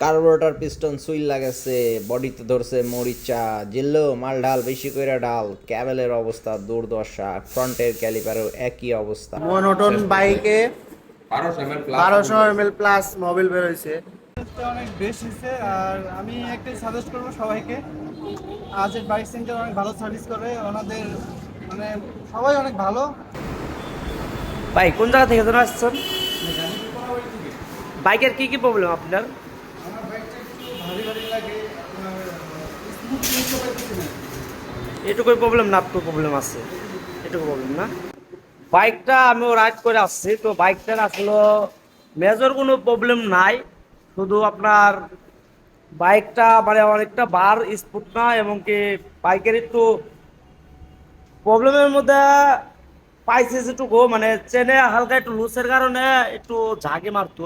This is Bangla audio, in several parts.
কার্বোরেটর পিস্টন সুইল লাগাছে বডিতে ধরছে মরিচা জিল্লো মাল ঢাল বেশি করে ডাল ক্যাবেলের অবস্থা দুর্দশা ফ্রন্টের ক্যালিপারও একই অবস্থা। মনোটন বাইকে বারোশো এম এল বারোশো এম এল প্লাস মোবিল বেরোইছে অনেক বেস্ট হয়েছে আর আমি একটাই সাজেস্ট করব সবাইকে আজের বাইক সেন্টার অনেক ভালো সার্ভিস করে ওনাদের মানে সবাই অনেক ভালো। ভাই কোন জায়গা থেকে যেন আসছেন? বাইকের কি কি প্রবলেম আপনার আমার বাইকটা একটু ভারী ভারী লাগে স্মুথ ইউজ পাইতেছি না এটুকুই প্রবলেম না আপনার প্রবলেম আছে। এটুকু প্রবলেম না। বাইকটা আমি রাইড করে আসছি, তো বাইকটার আসলে মেজর কোনো প্রবলেম নাই। শুধু আপনার বাইকটা মানে অনেকটা বার স্পুট না, এবং কি বাইকের একটু প্রবলেমের মধ্যে পাইছে যেটুকু মানে চেনে হালকা একটু লুসের কারণে একটু ঝাঁকে মারতো।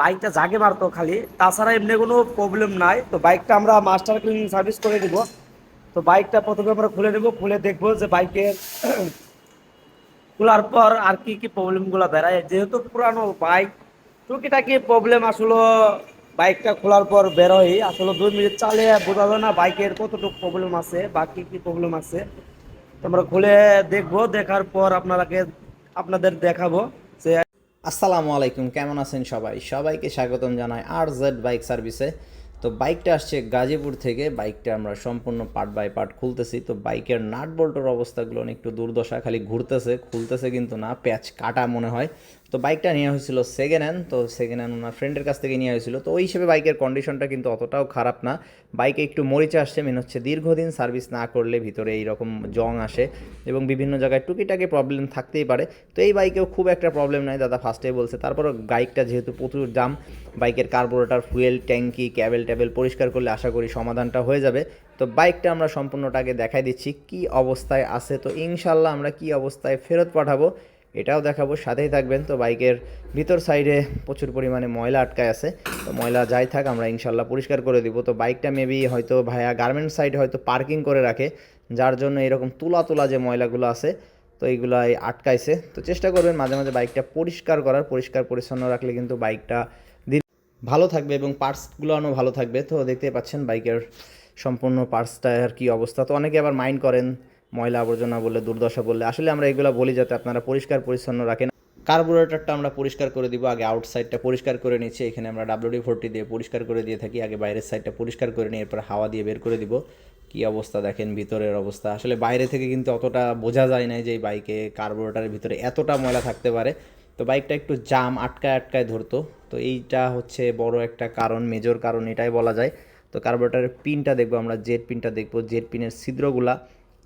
বাইকটা জাগে মারতো খালি। তাছাড়া এমনি কোনো প্রবলেম নাই। তো বাইকটা আমরা মাস্টার ক্লিনিং সার্ভিস করে দিব। তো বাইকটা প্রথমে আমরা খুলে নেব। খুলে দেখব যে বাইকের খোলার পর আর কি কি প্রবলেমগুলো বেড়ায়। যেহেতু পুরানো বাইক, টুকিটাকি প্রবলেম আসলে। বাইকটা খোলার পর বেরোয়। আসলে দুই মিনিট চালে বোঝা যায় না বাইকের কতটুকু প্রবলেম আছে বা কী কী প্রবলেম আছে। আমরা খুলে দেখব। দেখার পর আপনারাকে, আপনাদের দেখাবো। আসসালামু আলাইকুম, কেমন আছেন সবাই? সবাইকে স্বাগতম জানাই আর জেড বাইক সার্ভিসে। তো বাইকটা আসছে গাজীপুর থেকে, বাইকটা আমরা সম্পূর্ণ পার্ট বাই পার্ট খুলতেছি। তো বাইকের নাট বল্টের অবস্থাগুলো একটু দুর্দশা, খালি ঘুরতেছে, খুলতেছে কিন্তু না, প্যাচ কাটা মনে হয়। তো বাইকটা নেওয়া হয়েছিল সেকেন্ড হ্যান্ড তো সেকেন্ড হ্যান্ড ওনার ফ্রেন্ডের কাছ থেকে নেওয়া হয়েছিল। তো ওই হিসেবে বাইকের কন্ডিশনটা কিন্তু অতটাও খারাপ না। বাইকে একটু মরিচা আসছে মেন হচ্ছে দীর্ঘদিন সার্ভিস না করলে ভিতরে এইরকম জং আসে এবং বিভিন্ন জায়গায় টুকিটাকি প্রবলেম থাকতেই পারে। তো এই বাইকেও খুব একটা প্রবলেম নাই, দাদা ফার্স্টে বলছে। তারপর বাইকটা যেহেতু প্রচুর দাম বাইকের কার্বোরেটার ফুয়েল ট্যাঙ্কি ক্যাবেল ট্যাবেল পরিষ্কার করলে আশা করি সমাধানটা হয়ে যাবে। তো বাইকটা আমরা সম্পূর্ণটাকে দেখাই দিচ্ছি, কি অবস্থায় আছে? তো ইনশাল্লাহ আমরা কি অবস্থায় ফেরত পাঠাবো? এটাও দেখাবো। সাথেই থাকবেন। তো বাইকের ভিতর সাইডে প্রচুর পরিমাণে ময়লা আটকায় আছে। তো ময়লা যাই থাক, আমরা ইনশাল্লাহ পরিষ্কার করে দিব। তো বাইকটা মেবি হয়তো ভাইয়া গার্মেন্টস সাইডে হয়তো পার্কিং করে রাখে। যার জন্য এরকম তুলা তুলা যে ময়লাগুলো আছে, তো এইগুলাই আটকাইছে। তো চেষ্টা করবেন মাঝে মাঝে বাইকটা পরিষ্কার করার। পরিষ্কার পরিচ্ছন্ন রাখলে কিন্তু বাইকটা ভালো থাকবে এবং পার্টসগুলোও ভালো থাকবে। তো দেখতে পাচ্ছেন বাইকের সম্পূর্ণ পার্টসটা আর কি অবস্থা। তো অনেকে আবার মাইন্ড করেন ময়লা আবর্জনা বললে, দুর্দশা বললে, আসলে আমরা এগুলো বলি যাতে আপনারা পরিষ্কার পরিচ্ছন্ন রাখেন। কার্বোরেটরটা আমরা পরিষ্কার করে দিব, আগে আউটসাইডটা পরিষ্কার করে নিচ্ছি, এখানে আমরা ডাব্লিউডি ফোরটি দিয়ে পরিষ্কার করে দিয়ে থাকি, আগে বাইরের সাইডটা পরিষ্কার করে নিই এরপর হাওয়া দিয়ে বের করে দিব। কি অবস্থা দেখেন, ভিতরের অবস্থা। আসলে বাইরে থেকে কিন্তু অতটা বোঝা যায় না যে এই বাইকে কার্বোরেটারের ভিতরে এতটা ময়লা থাকতে পারে। তো বাইকটা একটু জাম, আটকায় আটকায় ধরতো। তো এইটা হচ্ছে বড় একটা কারণ মেজর কারণ, এটাই বলা যায়। তো কার্বোরেটারের পিনটা দেখব আমরা জেড পিনটা দেখব। জেড পিনের ছিদ্রগুলা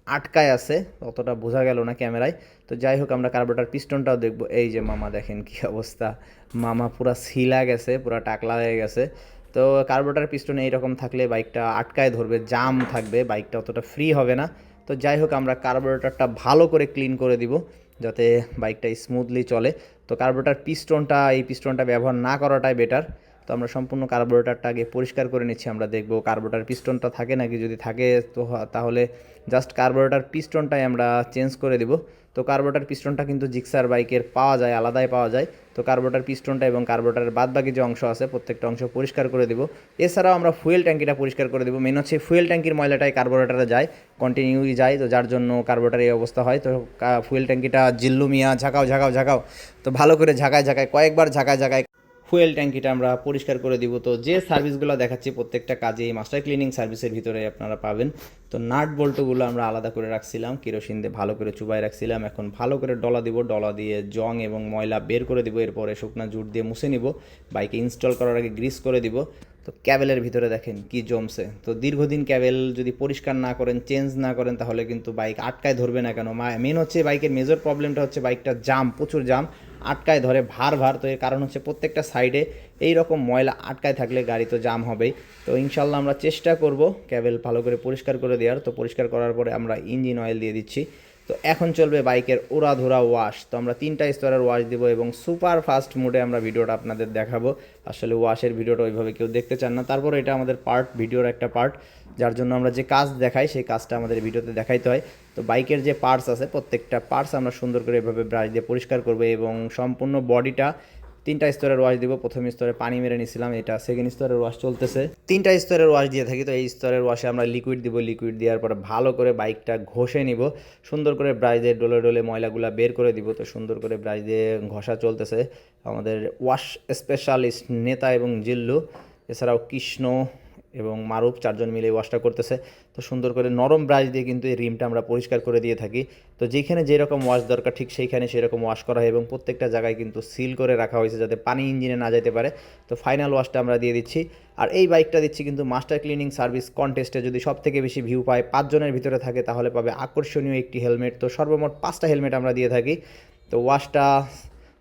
আটকায় আছে, অতটা বোঝা গেল না ক্যামেরায়। তো যাই হোক, আমরা কার্বোরেটার পিস্টনটাও দেখব। এই যে মামা, দেখেন কি অবস্থা। মামা পুরা সিলা গেছে, পুরা টাকলা হয়ে গেছে। তো কার্বোরেটার পিস্টন এইরকম থাকলে বাইকটা আটকায় ধরবে জাম থাকবে বাইকটা অতটা ফ্রি হবে না। তো যাই হোক, আমরা কার্বোরেটারটা ভালো করে ক্লিন করে দিব, যাতে বাইকটা স্মুথলি চলে। তো কার্বোরেটার পিস্টনটা এই পিস্টনটা ব্যবহার না করাটাই বেটার তো আমরা সম্পূর্ণ কার্বোরেটারটা আগে পরিষ্কার করে নিচ্ছি, আমরা দেখব কার্বোরেটার পিস্টনটা থাকে নাকি যদি থাকে, তো তাহলে জাস্ট কার্বোরেটার পিস্টনটাই আমরা চেঞ্জ করে দিব। তো কার্বোরেটার পিস্টনটা কিন্তু জিক্সার বাইকের পাওয়া যায়, আলাদাই পাওয়া যায়। তো কার্বোরেটার পিস্টনটা এবং কার্বোরেটারের বাদবাকি যে অংশ আছে, প্রত্যেকটা অংশ পরিষ্কার করে দিব। এছাড়াও আমরা ফুয়েল ট্যাঙ্কিটা পরিষ্কার করে দেবো। মেন হচ্ছে ফুয়েল ট্যাঙ্কির ময়লাটাই কার্বোরেটারে যায় কন্টিনিউই যায়, তো যার জন্য কার্বোরেটার এই অবস্থা হয়। তো ফুয়েল ট্যাঙ্কিটা জিল্লুমিয়া, ঝাঁকাও ঝাঁকাও ঝাঁকাও, তো ভালো করে ঝাঁকায় ঝাঁকায়, কয়েকবার ঝাঁকায় ঝাঁকায় ফুয়েল ট্যাঙ্কিটা আমরা পরিষ্কার করে দিব। তো যে সার্ভিসগুলো দেখাচ্ছি প্রত্যেকটা কাজে মাস্টার ক্লিনিং সার্ভিসের ভিতরে আপনারা পাবেন। তো নাট বল্টুগুলো আমরা আলাদা করে রাখছিলাম কেরোসিন দিয়ে ভালো করে চুবাই রাখছিলাম। এখন ভালো করে ডলা দিব, ডলা দিয়ে জং এবং ময়লা বের করে দিব, এরপরে শুকনা জুট দিয়ে মুছে নিব বাইকে ইনস্টল করার আগে গ্রিস করে দিব। তো ক্যাবেলের ভিতরে দেখেন কি জমছে। তো দীর্ঘদিন ক্যাবেল যদি পরিষ্কার না করেন চেঞ্জ না করেন, তাহলে কিন্তু বাইক আটকায় ধরবে না কেন? মেন হচ্ছে বাইকের মেজর প্রবলেমটা হচ্ছে বাইকটা জাম প্রচুর জাম আটকায় ধরে ভার ভার তো এর কারণ হচ্ছে প্রত্যেকটা সাইডে এই রকম ময়লা আটকায় থাকলে গাড়ি তো জাম হবেই। তো ইনশাল্লাহ আমরা চেষ্টা করব ক্যাবেল ভালো করে পরিষ্কার করে দেওয়ার। তো পরিষ্কার করার পরে আমরা ইঞ্জিন অয়েল দিয়ে দিচ্ছি। তো এখন চলবে বাইকের ওড়াধুরা ওয়াশ। তো আমরা তিনটা স্তরের ওয়াশ দিব এবং সুপার ফাস্ট মোডে আমরা ভিডিওটা আপনাদের দেখাবো। আসলে ওয়াশের ভিডিওটা ওইভাবে কেউ দেখতে চান না। তারপর এটা আমাদের পার্ট, ভিডিওর একটা পার্ট, যার জন্য আমরা যে কাজ দেখাই, সেই কাজটা আমাদের ভিডিওতে দেখাইতে হয়। তো বাইকের যে পার্টস আছে, প্রত্যেকটা পার্টস আমরা সুন্দর করে এভাবে ব্রাশ দিয়ে পরিষ্কার করব এবং সম্পূর্ণ বডিটা তিনটা স্তরের ওয়াশ দিব। প্রথম স্তরে পানি মেরে নিছিলাম, এটা সেকেন্ড স্তরের ওয়াশ চলতেছে। তিনটা স্তরের ওয়াশ দিয়ে থাকি, তো এই স্তরের ওয়াশে আমরা লিকুইড দিব। লিকুইড দেওয়ার পরে ভালো করে বাইকটা ঘষে নিব। সুন্দর করে ব্রাশ দিয়ে ডলে ডোলে ময়লাগুলো বের করে দিব। তো সুন্দর করে ব্রাশ দিয়ে ঘষা চলতেছে। আমাদের ওয়াশ স্পেশালিস্ট নেতা এবং জিল্লু, এছাড়াও কৃষ্ণ এবং মারুফ চারজন মিলে ওয়াশটা করতেছে। তো সুন্দর করে নরম ব্রাশ দিয়ে কিন্তু এই রিমটা আমরা পরিষ্কার করে দিয়ে থাকি। তো যেখানে যেরকম ওয়াশ দরকার, ঠিক সেইখানে সেরকম ওয়াশ করা হয় এবং প্রত্যেকটা জায়গায় কিন্তু সিল করে রাখা হয়েছে যাতে পানি ইঞ্জিনে না যেতে পারে। তো ফাইনাল ওয়াশটা আমরা দিয়ে দিচ্ছি। আর এই বাইকটা দিচ্ছি কিন্তু মাস্টার ক্লিনিং সার্ভিস কন্টেস্টে যদি সব থেকে বেশি ভিউ পায় পাঁচজনের ভিতরে থাকে তাহলে পাবে আকর্ষণীয় একটি হেলমেট তো সর্বমোট পাঁচটা হেলমেট আমরা দিয়ে থাকি। তো ওয়াশটা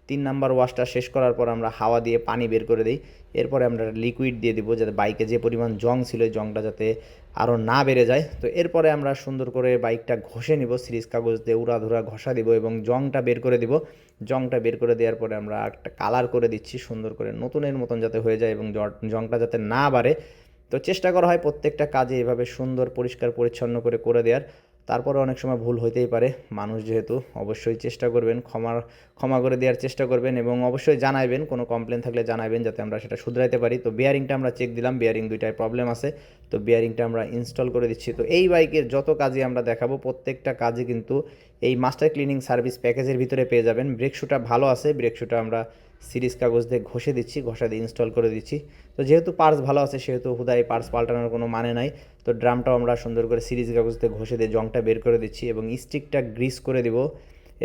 তিন নাম্বার ওয়াশটা শেষ করার পর আমরা হাওয়া দিয়ে পানি বের করে দিই। এরপরে আমরা লিকুইড দিয়ে দিব যাতে বাইকে যে পরিমাণ জং ছিল জংটা যাতে আরও না বেড়ে যায়। তো এরপরে আমরা সুন্দর করে বাইকটা ঘষে নিব, সিরিজ কাগজ দিয়ে উড়াধুরা ঘষা দিব এবং জংটা বের করে দিব। জংটা বের করে দেওয়ার পরে আমরা একটা কালার করে দিচ্ছি, সুন্দর করে নতুনের মতন যাতে হয়ে যায় এবং জংটা যাতে না বাড়ে। তো চেষ্টা করা হয় প্রত্যেকটা কাজে এভাবে সুন্দর, পরিষ্কার, পরিচ্ছন্ন করে করে দেওয়ার। তারপরে অনেক সময় ভুল হইতেই পারে। মানুষ যেহেতু অবশ্যই চেষ্টা করবেন ক্ষমার ক্ষমা করে দেওয়ার চেষ্টা করবেন এবং অবশ্যই জানাবেন কোনো কমপ্লেন থাকলে জানাবেন যাতে আমরা সেটা শুধরাইতে পারি। তো বিয়ারিংটা আমরা চেক দিলাম বিয়ারিং দুইটায় প্রবলেম আছে। তো বিয়ারিংটা আমরা ইনস্টল করে দিচ্ছি। তো এই বাইকের যত কাজই আমরা দেখাবো, প্রত্যেকটা কাজে কিন্তু এই মাস্টার ক্লিনিং সার্ভিস প্যাকেজের ভিতরে পেয়ে যাবেন। ব্রেক শুটা ভালো আছে ব্রেক শুটা আমরা সিরিজ কাগজ দিয়ে ঘষে দিচ্ছি, ঘষা দিয়ে ইনস্টল করে দিচ্ছি। তো যেহেতু পার্স ভালো আছে, সেহেতু হুদাই পার্স পাল্টানোর কোনো মানে নাই। তো ড্রামটাও আমরা সুন্দর করে সিরিজ কাগজ দিয়ে ঘষে দিয়ে জংটা বের করে দিচ্ছি এবং স্টিকটা গ্রিস করে দিব।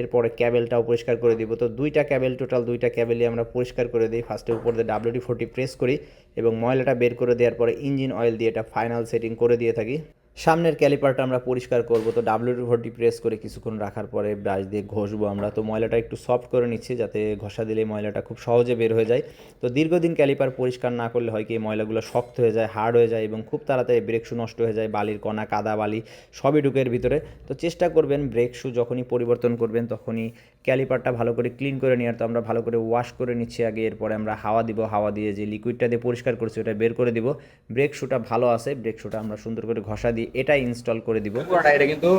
এরপরে ক্যাবেলটাও পরিষ্কার করে দিব। তো দুইটা ক্যাবেল টোটাল দুইটা ক্যাবেলই আমরা পরিষ্কার করে দিই। ফার্স্টে উপর দিয়ে ডাব্লিউডি ফোরটি প্রেস করি এবং ময়লাটা বের করে দেওয়ার পরে ইঞ্জিন অয়েল দিয়ে এটা ফাইনাল সেটিং করে দিয়ে থাকি। সামনের ক্যালিপারটা আমরা পরিষ্কার করব। তো ডাব্লিউডি ফোরটি প্রেস করে কিছুক্ষণ রাখার পরে ব্রাশ দিয়ে ঘষবো আমরা। তো ময়লাটা একটু সফট করে নিচ্ছি যাতে ঘষা দিলে ময়লাটা খুব সহজে বের হয়ে যায়। তো দীর্ঘদিন ক্যালিপার পরিষ্কার না করলে হয় কি ময়লাগুলো শক্ত হয়ে যায় হার্ড হয়ে যায় এবং খুব তাড়াতাড়ি ব্রেক শু নষ্ট হয়ে যায়, বালির কণা, কাদা, বালি সবই ঢুকে এর ভিতরে। তো চেষ্টা করবেন ব্রেক শু যখনই পরিবর্তন করবেন তখনই ক্যালিপারটা ভালো করে ক্লিন করে নেওয়ার। তো আমরা ভালো করে ওয়াশ করে নিচ্ছি আগে, এরপরে আমরা হাওয়া দিব, হাওয়া দিয়ে যে লিকুইডটা দিয়ে পরিষ্কার করছি ওটা বের করে দিব। ব্রেক শুটা ভালো আছে ব্রেক শুটা আমরা সুন্দর করে ঘষা দিয়ে এটা ইনস্টল করে দিব। পুরোটা এটা কিন্তু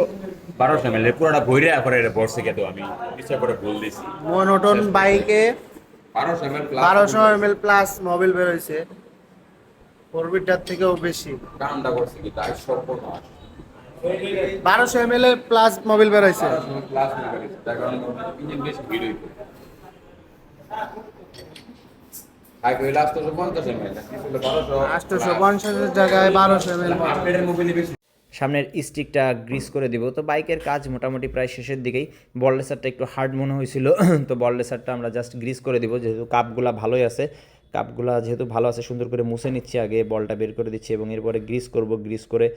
বারোশো এম এল পুরোটা ভৈরে করে এটা বর্ষে কিন্তু আমি ইচ্ছা করে ভুল দিছি মনোটন বাইকে বারোশো এম এল বারোশো এম প্লাস মোবিল বেরোইছে থেকেও বেশি। দামটা করছে কি তাই সর্বনাশ বারোশো এম এল এর প্লাস মোবিল বেরোইছে প্লাস তার কারণে ইঞ্জিন বেশি ভিড় হইতো আগে হইলে আটশোশো পঞ্চাশ এম এল বারোশো আটশোশো পঞ্চাশের জায়গায় বারোশো এম এল বেশি সামনের স্টিকটা গ্রিস করে দিব। তো বাইকের কাজ মোটামুটি প্রায় শেষের দিকেই। বল রেসারটা একটু হার্ড মনে হয়েছিল। তো বল রেসারটা আমরা জাস্ট গ্রিস করে দিব, যেহেতু কাপগুলা ভালোই আছে। কাপগুলা যেহেতু ভালো আছে, সুন্দর করে মুছে নিচ্ছি আগে বলটা বের করে দিচ্ছি এবং এরপরে গ্রিস করব গ্রিস করে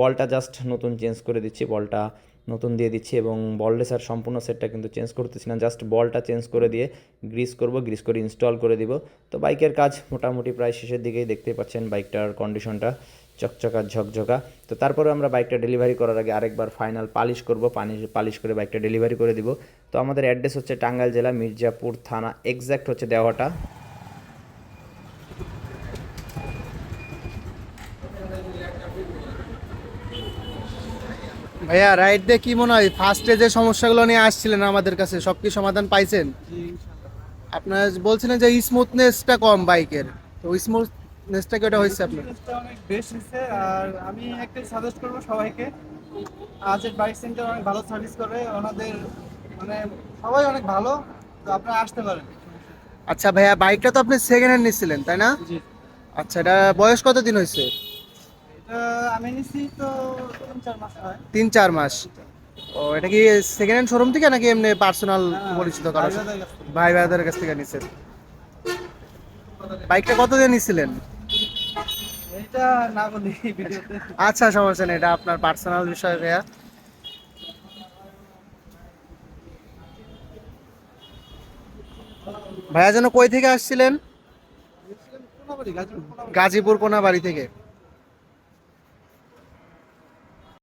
বলটা জাস্ট নতুন চেঞ্জ করে দিচ্ছি বলটা নতুন দিয়ে দিচ্ছি এবং বল রেসার সম্পূর্ণ সেটটা কিন্তু চেঞ্জ করতেছি না। জাস্ট বলটা চেঞ্জ করে দিয়ে গ্রিস করব গ্রিস করে ইনস্টল করে দিব। তো বাইকের কাজ মোটামুটি প্রায় শেষের দিকেই দেখতে পাচ্ছেন বাইকটার কন্ডিশনটা চকচকা ঝকঝকা। তো তারপরে আমরা বাইকটা ডেলিভারি করার আগে আরেকবার ফাইনাল পালিশ করব পানি পালিশ করে বাইকটা ডেলিভারি করে দিব। তো আমাদের অ্যাড্রেস হচ্ছে টাঙ্গাইল জেলা মির্জাপুর থানা। এক্স্যাক্ট হচ্ছে দেওয়াটা। ভাইয়া রাইড দিয়ে কি মনে হয়? ফার্স্টে যে সমস্যাগুলো নিয়ে আসছিলেন আমাদের কাছে সব কি সমাধান পাইছেন? আপনার বলছিলেন যে স্মুথনেসটা কম বাইকের তো স্মুথনেসটা কি ওটা হয়েছে আপনার? অনেক বেস্ট হয়েছে আর আমি একটাই সাজেস্ট করব সবাইকে। আজের বাইক সেন্টার অনেক ভালো সার্ভিস করে ওনাদের মানে সবাই অনেক ভালো তো আপনারা আসতে পারেন। আচ্ছা ভাইয়া বাইকটা তো আপনি সেকেন্ড হ্যান্ড নিছিলেন তাই না? জি। আচ্ছা এটা বয়স কত দিন হয়েছে? এটা আমি নিছি তো তিন চার মাস হয়। তিন চার মাস। ও এটা কি সেকেন্ড হ্যান্ড শোরুম থেকে নাকি এমনি পার্সোনাল হ্যাঁ, পরিচিত কারও। ভাই ভাইদের কাছ থেকে। নিচ্ছেন বাইকটা কত দিয়ে নিছিলেন? এটা না বলি ভিডিওতে। আচ্ছা সমস্যা নেই এটা আপনার পার্সোনাল বিষয় ভাইয়া। ভাইয়া যেন কই থেকে আসছিলেন? গাজীপুর। গাজীপুর কোনাবাড়ি থেকে।